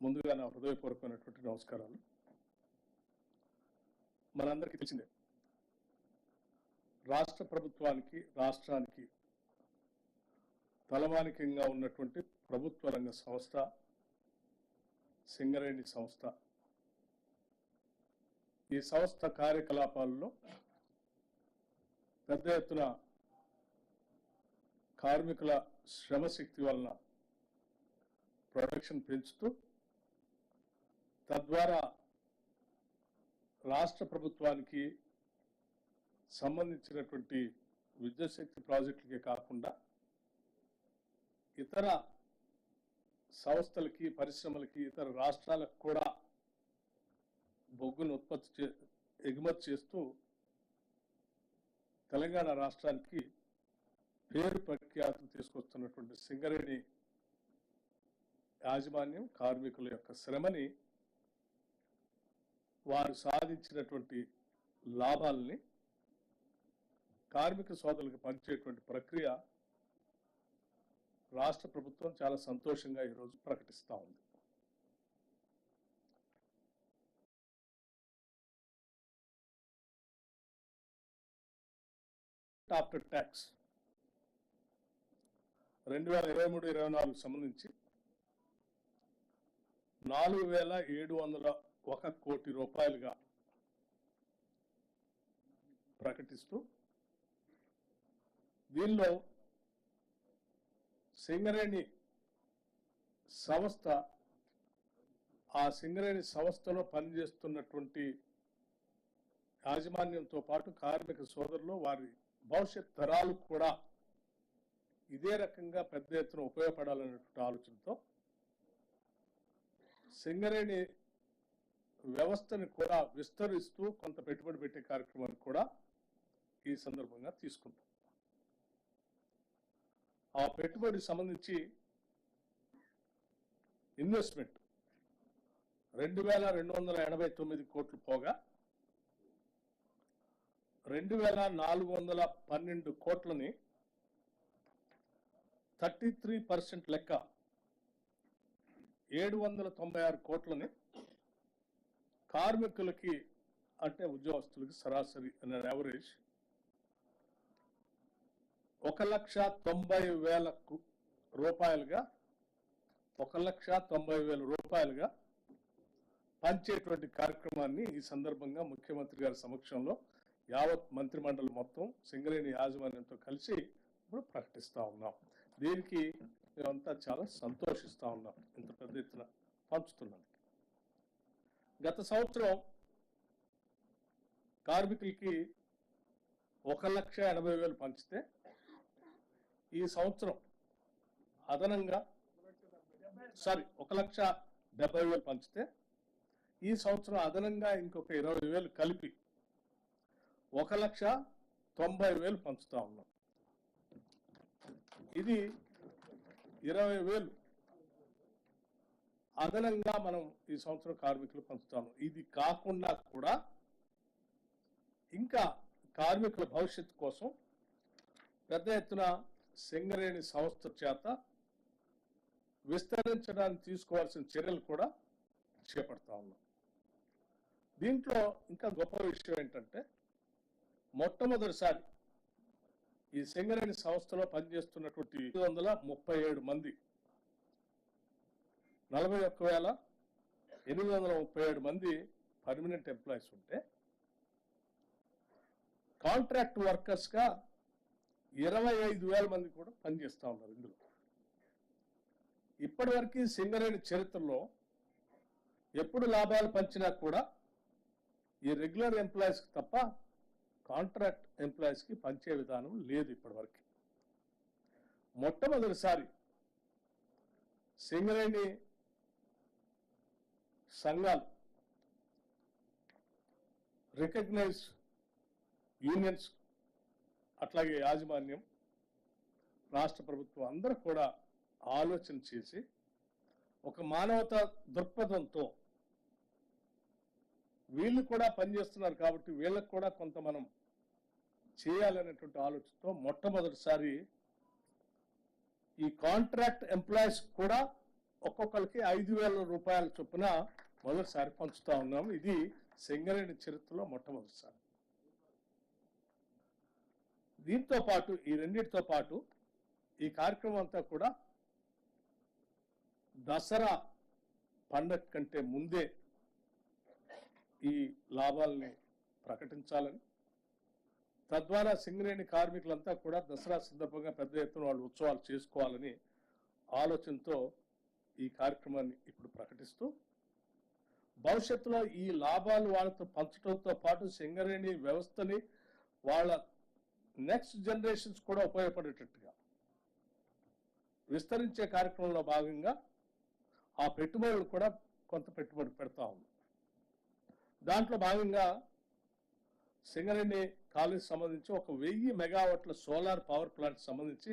ముందుగా నా హృదయపూర్వకమైనటువంటి నమస్కారాలు. మనందరికీ తెలిసిందే రాష్ట్ర ప్రభుత్వానికి రాష్ట్రానికి తలమానికంగా ఉన్నటువంటి ప్రభుత్వ రంగ సంస్థ సింగరేణి సంస్థ. ఈ సంస్థ కార్యకలాపాల్లో పెద్ద ఎత్తున కార్మికుల శ్రమశక్తి వలన ప్రొడక్షన్ పెంచుతూ తద్వారా రాష్ట్ర ప్రభుత్వానికి సంబంధించినటువంటి విద్యుత్ శక్తి ప్రాజెక్టులకే కాకుండా ఇతర సంస్థలకి పరిశ్రమలకి ఇతర రాష్ట్రాలకు కూడా బొగ్గును ఉత్పత్తి చే ఎగుమతి చేస్తూ తెలంగాణ రాష్ట్రానికి పేరు ప్రఖ్యాతులు తీసుకొస్తున్నటువంటి సింగరేణి యాజమాన్యం కార్మికుల యొక్క శ్రమని వారు సాధించినటువంటి లాభాలని కార్మిక సోదరులకు పంచేటువంటి ప్రక్రియ రాష్ట్ర ప్రభుత్వం చాలా సంతోషంగా ఈరోజు ప్రకటిస్తూ ఉంది. After tax. రెండు వేల ఇరవై మూడు ఇరవై నాలుగు సంబంధించి నాలుగు వేల ఏడు వందల ఒక కోటి రూపాయలుగా ప్రకటిస్తూ దీనిలో సింగరేణి సంస్థ ఆ సింగరేణి సంస్థలో పనిచేస్తున్నటువంటి యాజమాన్యంతో పాటు కార్మిక సోదరులు వారి భవిష్యత్ తరాలు కూడా ఇదే రకంగా పెద్ద ఎత్తున ఉపయోగపడాలనేటువంటి ఆలోచనతో సింగరేణి వ్యవస్థని కూడా విస్తరిస్తూ కొంత పెట్టుబడి పెట్టే కార్యక్రమాన్ని కూడా ఈ సందర్భంగా తీసుకుంటాం. ఆ పెట్టుబడి సంబంధించి ఇన్వెస్ట్మెంట్ రెండు వేల రెండు వందల ఎనభై తొమ్మిది కోట్లు పోగా రెండు వేల నాలుగు వందల పన్నెండు కోట్లని థర్టీ త్రీ పర్సెంట్ లెక్క ఏడు వందల తొంభై ఆరు కోట్లని కార్మికులకి అంటే ఉద్యోగస్తులకి సరాసరి అనే యావరేజ్ ఒక లక్ష తొంభై వేల రూపాయలుగా ఒక లక్ష తొంభై వేల రూపాయలుగా పంచేటువంటి కార్యక్రమాన్ని ఈ సందర్భంగా ముఖ్యమంత్రి గారి సమక్షంలో యావత్ మంత్రిమండలి మొత్తం సింగరేణి యాజమాన్యంతో కలిసి ఇప్పుడు ప్రకటిస్తూ ఉన్నాం. దీనికి మేమంతా చాలా సంతోషిస్తూ ఉన్నాం. ఇంత పెద్ద ఎత్తున పంచుతున్నందుకు. గత సంవత్సరం కార్మికులకి ఒక లక్ష ఎనభై వేలు పంచితే ఈ సంవత్సరం అదనంగా సారీ ఒక లక్ష డెబ్బై వేలు పంచితే ఈ సంవత్సరం అదనంగా ఇంకొక ఇరవై వేలు కలిపి ఒక లక్ష తొంభై వేలు పంచుతా ఉన్నాం. ఇది ఇరవై వేలు అదనంగా మనం ఈ సంవత్సరం కార్మికులు పంచుతాము. ఇది కాకుండా కూడా ఇంకా కార్మికుల భవిష్యత్తు కోసం పెద్ద ఎత్తున సింగరేణి సంస్థ చేత విస్తరించడానికి తీసుకోవాల్సిన చర్యలు కూడా చేపడతా ఉన్నాం. దీంట్లో ఇంకా గొప్ప విషయం ఏంటంటే మొట్టమొదటిసారి ఈ సింగరేణి సంస్థలో పనిచేస్తున్నటువంటి ఐదు వందల ముప్పై ఏడు మంది నలభై ఒక్క వేల ఎనిమిది వందల ముప్పై ఏడు మంది పర్మనెంట్ ఎంప్లాయీస్ ఉంటే కాంట్రాక్ట్ వర్కర్స్గా ఇరవై ఐదు వేల మంది కూడా పనిచేస్తూ ఉన్నారు ఇందులో. ఇప్పటివరకు సింగరేణి చరిత్రలో ఎప్పుడు లాభాలు పంచినా కూడా ఈ రెగ్యులర్ ఎంప్లాయీస్కి తప్ప కాంట్రాక్ట్ ఎంప్లాయీస్కి పంచే విధానం లేదు ఇప్పటివరకు. మొట్టమొదటిసారి సింగరేణి సంఘాలు రికగ్నైజ్ యూనియన్స్ అట్లాగే యాజమాన్యం రాష్ట్ర ప్రభుత్వం అందరూ కూడా ఆలోచన చేసి ఒక మానవతా దృక్పథంతో వీళ్ళు కూడా పనిచేస్తున్నారు కాబట్టి వీళ్ళకు కూడా కొంత మనం చేయాలనేటువంటి ఆలోచనతో మొట్టమొదటిసారి ఈ కాంట్రాక్ట్ ఎంప్లాయీస్ కూడా ఒక్కొక్కరికి ఐదు వేల రూపాయల చొప్పున మొదటిసారి పంచుతా ఉన్నాము ఇది సింగరేణి చరిత్రలో మొట్టమొదటిసారి. దీంతో పాటు ఈ రెండింటితో పాటు ఈ కార్యక్రమం అంతా కూడా దసరా పండగ కంటే ముందే ఈ లాభాలని ప్రకటించాలని తద్వారా సింగరేణి కార్మికులంతా కూడా దసరా సందర్భంగా పెద్ద ఎత్తున వాళ్ళు ఉత్సవాలు చేసుకోవాలని ఆలోచనతో ఈ కార్యక్రమాన్ని ఇప్పుడు ప్రకటిస్తూ భవిష్యత్తులో ఈ లాభాలు వాళ్ళతో పంచడంతో పాటు సింగరేణి వ్యవస్థని వాళ్ళ నెక్స్ట్ జనరేషన్స్ కూడా ఉపయోగపడేటట్టుగా విస్తరించే కార్యక్రమంలో భాగంగా ఆ పెట్టుబడులు కూడా కొంత పెట్టుబడి పెడతా ఉంది. దాంట్లో భాగంగా సింగరేణి కాలేజ్ సంబంధించి ఒక వెయ్యి మెగావాట్ల సోలార్ పవర్ ప్లాంట్ సంబంధించి